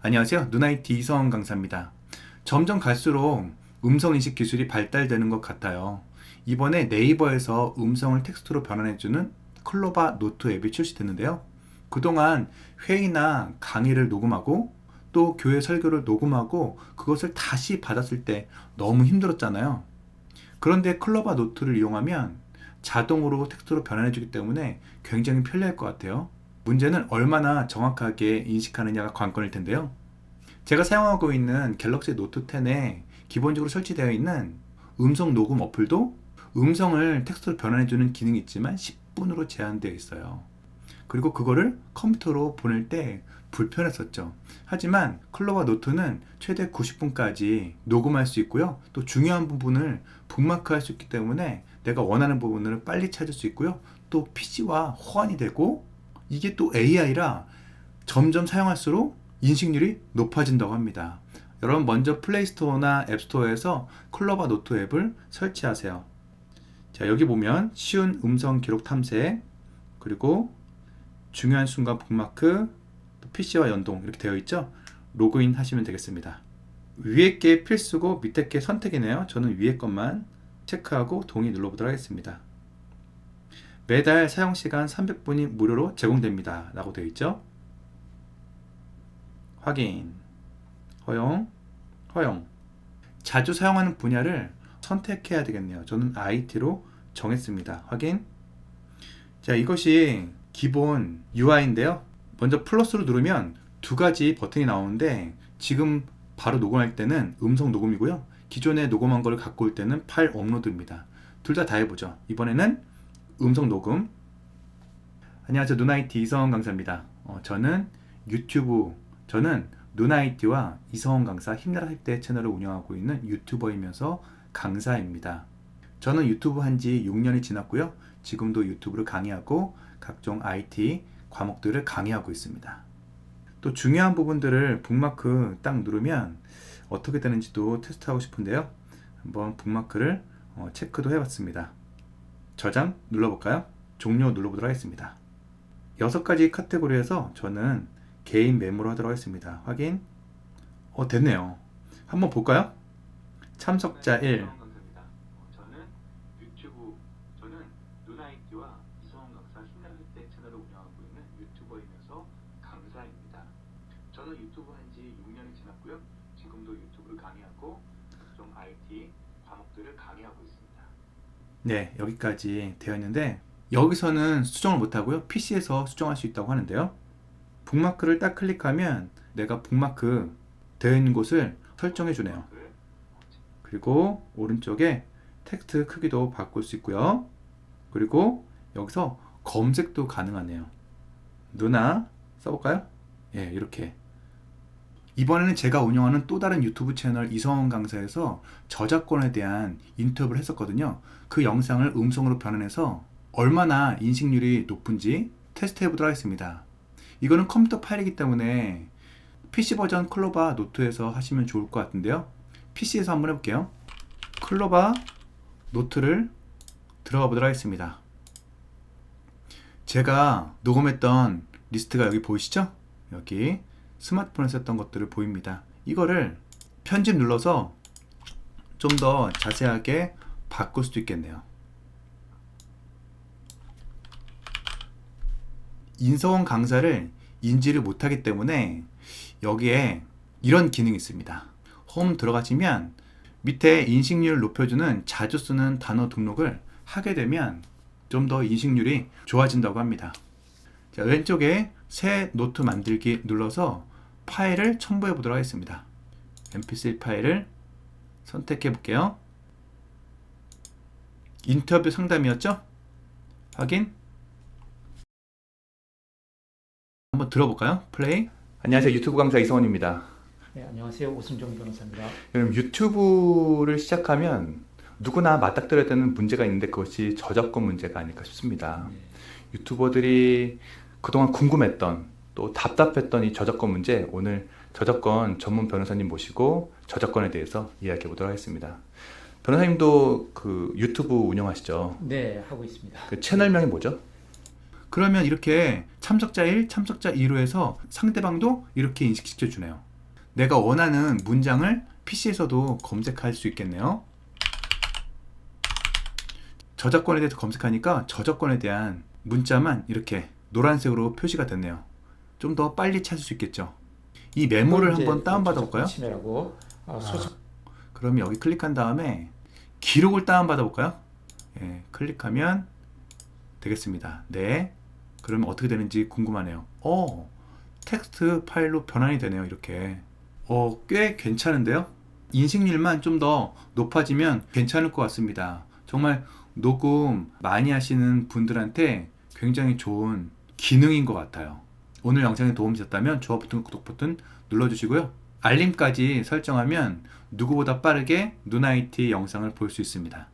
안녕하세요. 누나이티 이성원 강사입니다. 점점 갈수록 음성인식 기술이 발달되는 것 같아요. 이번에 네이버에서 음성을 텍스트로 변환해주는 클로바 노트 앱이 출시됐는데요. 그동안 회의나 강의를 녹음하고 또 교회 설교를 녹음하고 그것을 다시 받았을 때 너무 힘들었잖아요. 그런데 클로바 노트를 이용하면 자동으로 텍스트로 변환해주기 때문에 굉장히 편리할 것 같아요. 문제는 얼마나 정확하게 인식하느냐가 관건일 텐데요. 제가 사용하고 있는 갤럭시 노트 10에 기본적으로 설치되어 있는 음성 녹음 어플도 음성을 텍스트로 변환해주는 기능이 있지만 10분으로 제한되어 있어요. 그리고 그거를 컴퓨터로 보낼 때 불편했었죠. 하지만 클로바 노트는 최대 90분까지 녹음할 수 있고요. 또 중요한 부분을 북마크할 수 있기 때문에 내가 원하는 부분을 빨리 찾을 수 있고요. 또 PC와 호환이 되고 이게 또 AI라 점점 사용할수록 인식률이 높아진다고 합니다. 여러분 먼저 플레이스토어나 앱스토어에서 클로바 노트 앱을 설치하세요. 자, 여기 보면 쉬운 음성 기록 탐색 그리고 중요한 순간 북마크 또 PC와 연동 이렇게 되어 있죠. 로그인 하시면 되겠습니다. 위에 게 필수고 밑에 게 선택이네요. 저는 위에 것만 체크하고 동의 눌러보도록 하겠습니다. 매달 사용 시간 300분이 무료로 제공됩니다. 라고 되어 있죠. 확인, 허용, 허용. 자주 사용하는 분야를 선택해야 되겠네요. 저는 IT로 정했습니다. 확인. 자, 이것이 기본 UI인데요. 먼저 플러스로 누르면 두 가지 버튼이 나오는데 지금 바로 녹음할 때는 음성 녹음이고요. 기존에 녹음한 걸 갖고 올 때는 파일 업로드입니다. 둘 다 다 해보죠. 이번에는 음성 녹음. 안녕하세요. 누나이티 이성원 강사입니다. 어, 저는 유튜브, 저는 누나이티와 이성원 강사 힘내라 10대 채널을 운영하고 있는 유튜버이면서 강사입니다. 저는 유튜브 한 지 6년이 지났고요. 지금도 유튜브를 강의하고 각종 IT 과목들을 강의하고 있습니다. 또 중요한 부분들을 북마크 딱 누르면 어떻게 되는지도 테스트하고 싶은데요. 한번 북마크를 어, 체크도 해봤습니다. 저장 눌러볼까요? 종료 눌러보도록 하겠습니다. 여섯 가지 카테고리에서 저는 개인 메모로 하도록 하겠습니다. 확인. 어, 됐네요. 한번 볼까요? 참석자 1. 저는 유튜브 저는 누나이티와 이성원 강사 힘내라 때 채널을 운영하고 있는 유튜버이면서 강사입니다. 저는 유튜브 한지 6년이 지났고요. 지금도 유튜브를 강의하고 좀 IT 과목들을 강의하고 있습니다. 네, 여기까지 되어 있는데 여기서는 수정을 못 하고요. PC에서 수정할 수 있다고 하는데요. 북마크를 딱 클릭하면 내가 북마크 되어 있는 곳을 설정해 주네요. 그리고 오른쪽에 텍스트 크기도 바꿀 수 있고요. 그리고 여기서 검색도 가능하네요. 누나 써볼까요? 예, 이렇게. 이번에는 제가 운영하는 또 다른 유튜브 채널 이성원 강사에서 저작권에 대한 인터뷰를 했었거든요. 그 영상을 음성으로 변환해서 얼마나 인식률이 높은지 테스트 해 보도록 하겠습니다. 이거는 컴퓨터 파일이기 때문에 PC 버전 클로바 노트에서 하시면 좋을 것 같은데요. PC에서 한번 해볼게요. 클로바 노트를 들어가 보도록 하겠습니다. 제가 녹음했던 리스트가 여기 보이시죠? 여기 스마트폰에서 했던 것들을 보입니다. 이거를 편집 눌러서 좀 더 자세하게 바꿀 수도 있겠네요. 인서원 강사를 인지를 못하기 때문에 여기에 이런 기능이 있습니다. 홈 들어가시면 밑에 인식률 높여주는 자주 쓰는 단어 등록을 하게 되면 좀 더 인식률이 좋아진다고 합니다. 자, 왼쪽에 새 노트 만들기 눌러서 파일을 첨부해 보도록 하겠습니다. mp3 파일을 선택해 볼게요. 인터뷰 상담이었죠? 확인. 한번 들어볼까요? 플레이. 안녕하세요. 유튜브 강사 이성원입니다. 네, 안녕하세요. 오승정 변호사입니다. 여러분 유튜브를 시작하면 누구나 맞닥뜨려야 되는 문제가 있는데 그것이 저작권 문제가 아닐까 싶습니다. 유튜버들이 그동안 궁금했던 또 답답했던 이 저작권 문제 오늘 저작권 전문 변호사님 모시고 저작권에 대해서 이야기해 보도록 하겠습니다. 변호사님도 그 유튜브 운영하시죠? 네, 하고 있습니다. 그 채널명이 뭐죠? 그러면 이렇게 참석자 1, 참석자 2로 해서 상대방도 이렇게 인식시켜 주네요. 내가 원하는 문장을 PC에서도 검색할 수 있겠네요. 저작권에 대해서 검색하니까 저작권에 대한 문자만 이렇게 노란색으로 표시가 됐네요. 좀 더 빨리 찾을 수 있겠죠. 이 메모를 한번 다운받아 볼까요? 침해라고 어, 소속 그러면 여기 클릭한 다음에 기록을 다운받아 볼까요? 예, 클릭하면 되겠습니다. 네. 그러면 어떻게 되는지 궁금하네요. 어, 텍스트 파일로 변환이 되네요. 이렇게. 어, 꽤 괜찮은데요? 인식률만 좀 더 높아지면 괜찮을 것 같습니다. 정말 녹음 많이 하시는 분들한테 굉장히 좋은 기능인 것 같아요. 오늘 영상이 도움이 되셨다면 좋아요 버튼, 구독 버튼 눌러주시고요. 알림까지 설정하면 누구보다 빠르게 누나이티 영상을 볼 수 있습니다.